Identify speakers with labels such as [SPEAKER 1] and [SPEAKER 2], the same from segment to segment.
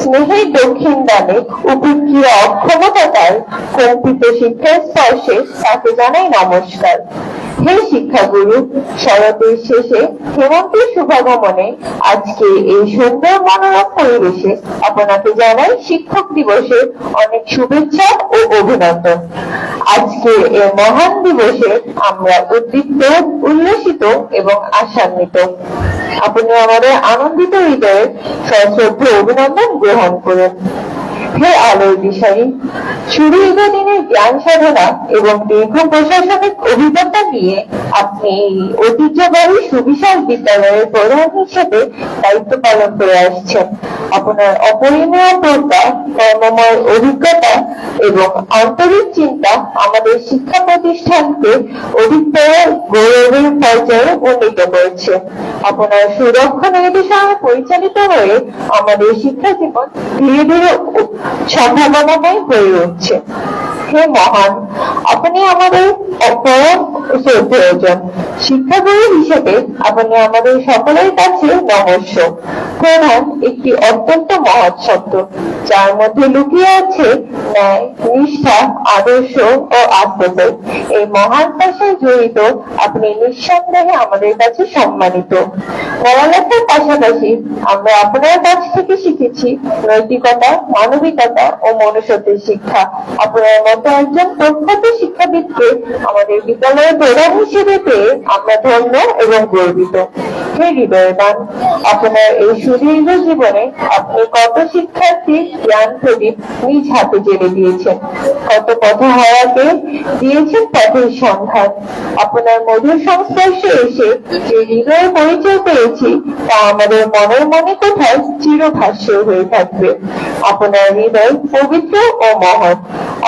[SPEAKER 1] স্নেহের দক্ষিণ দানে উপক্রিয়া অক্ষমতার কম্পিত শিক্ষার স্পর্শে তাকে জানাই নমস্কার। হে শিক্ষাগুরু, শরতের শেষে হেমন্তের শুভাগমনে আজকে এই সুন্দর মনোরম পরিবেশে আপনাকে জানাই শিক্ষক দিবসের অনেক শুভেচ্ছা ও অভিনন্দন। আজকে এই মহান দিবসে আমরা উদ্দীপ্ত, উল্লসিত এবং আশান্বিত। আপনি আমাদের আনন্দিত হৃদয়ে সশ্রদ্ধ অভিনন্দন গ্রহণ করুন। হে আলোর বিষয়ী শুরু দিনের জ্ঞান সাধনা এবং দীর্ঘ প্রশাসনিক অভিজ্ঞতা নিয়ে আপনি ঐতিহ্যবাহী সুবিশাল বিদ্যালয়ের প্রধান হিসেবে দায়িত্ব পালন করে আসছেন। আপনার অপরিমেয় প্রজ্ঞা কর্মময় অভিজ্ঞতা এবং আন্তরিক চিন্তা আমাদের শিক্ষা প্রতিষ্ঠানকে অধিকতর গৌরবের পর্যায়ে উন্নীত করেছে। আপনার সুরক্ষা নির্দেশনা পরিচালিত হয়ে আমাদের শিক্ষা জীবন ধীরে ধীরে সম্ভাবনাময় হয়ে উঠছে। হে মহান। আপনি আমাদের প্রয়োজন। শিক্ষাগুরু হিসেবে আপনি আমাদের সকলের কাছে নমস্য। প্রধান একটি অত্যন্ত মহৎ শব্দ। যার মধ্যে লুকিয়ে আছে ন্যায়, নিষ্ঠা, আদর্শ ও আত্মবোধ। এই মহান পেশায় জড়িত আপনি নিঃসন্দেহে আমাদের কাছে সম্মানিত। পড়ালেখার পাশাপাশি আমরা আপনার কাছ থেকে শিখেছি নৈতিকতা, মানবিকতা ও মনুষ্যত্বের শিক্ষা। আপনার মতো একজন প্রখ্যাত শিক্ষাবিদকে আমাদের বিদ্যালয়ের প্রধান হিসেবে পেয়ে আমরা ধন্য এবং গর্বিত। হে হৃদয়বান, আপনার এই সুদীর্ঘ জীবনে আপনি কত শিক্ষার্থী জ্ঞান প্রদীপ নিজ হাতে জেলে দিয়েছেন কত পথ হারাকে দিয়েছেন পথের সন্ধান। আপনার মধুর সংস্পর্শে এসে যে হৃদয়ে পরিচয় পেয়েছি, তা আমাদের মনের মনে কোথায় চিরভাষ্য হয়ে থাকবে। আপনার হৃদয় পবিত্র ও মহৎ।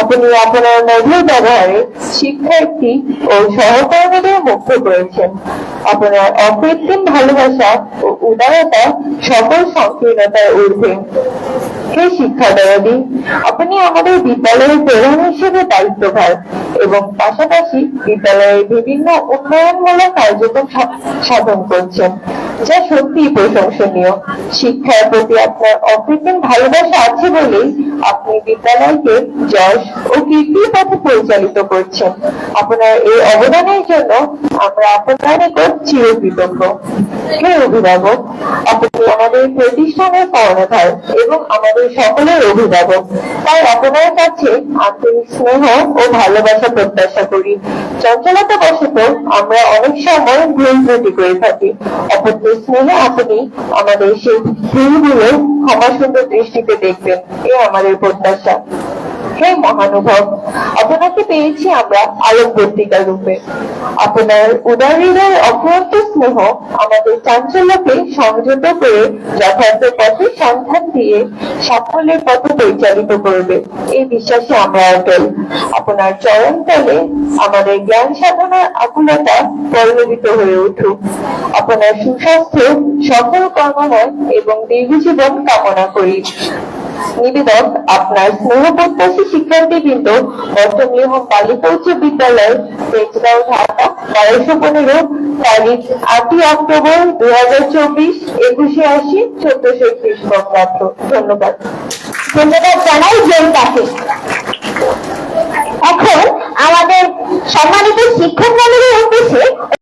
[SPEAKER 1] আপনি আপনার মধুর ব্যবহারে শিক্ষার্থী ও সহকর্মীদের মুগ্ধ করেছেন। আপনার অকৃত্রিম ভালোবাসা ও উদারতা সকল সংকীর্ণতার ঊর্ধ্বে। হে শিক্ষা দয়াদি আপনি আমাদের বিদ্যালয়ের প্রধান হিসেবে দায়িত্বভার এবং পাশাপাশি বিদ্যালয়ের বিভিন্ন উন্নয়নমূলক কার্যক্রম সাধন করছেন, যা সত্যিই প্রশংসনীয়। শিক্ষার প্রতি আপনার অকৃত্রিম ভালোবাসা আছে বলেই আপনি বিদ্যালয়কে যশ ও কীর্তির পথে পরিচালিত করছেন। আপনার এই অবদানের জন্য আমরা আপনার নিকট চিরকৃতজ্ঞ। হে অভিভাবক আপনি আমাদের প্রতিষ্ঠানের কর্ণধার এবং আমাদের সকলের অভিভাবক। তাই আপনার কাছে আন্তরিক স্নেহ ও ভালোবাসা প্রত্যাশা করি। চঞ্চলতা বশত আমরা অনেক সময় ভুল ত্রুটি করে থাকি। অপত্য স্নেহে আপনি আমাদের সেই ভুলগুলো ক্ষমা দৃষ্টিতে দেখবেন। এ আমাদের প্রত্যাশা। হে মহানুভব। আপনাকে পেয়েছি আমরা আলোকবর্তিকা রূপে। আপনার উদার হৃদয়ের অফুরন্ত স্নেহ আমাদের চাঞ্চল্যকে সংযত করে যথার্থ পথে সন্ধান দিয়ে সাফল্যের পথে পরিচালিত করবে। এই বিশ্বাসে আমরা অটল। আপনার চরণ তলে আমাদের জ্ঞান সাধনার আকুলতা পল্লবিত হয়ে উঠুক। আপনার সুস্বাস্থ্য সকল কর্মময় এবং দীর্ঘ জীবন কামনা করি। নিবেদক আপনার স্নেহ প্রত্যাশী শিক্ষার্থীবৃন্দ বর্তমানে বালিকা উচ্চ বিদ্যালয় তেজগাঁও ঢাকা বারোশো পনেরো, তারিখ আটই অক্টোবর দুই হাজার চব্বিশ, একুশে আশি, চোদ্দশো একত্রিশ বঙ্গাব্দ। ধন্যবাদ।
[SPEAKER 2] ধন্যবাদ জানাই জয়িতাকে এখন আমাদের সম্মানিত শিক্ষক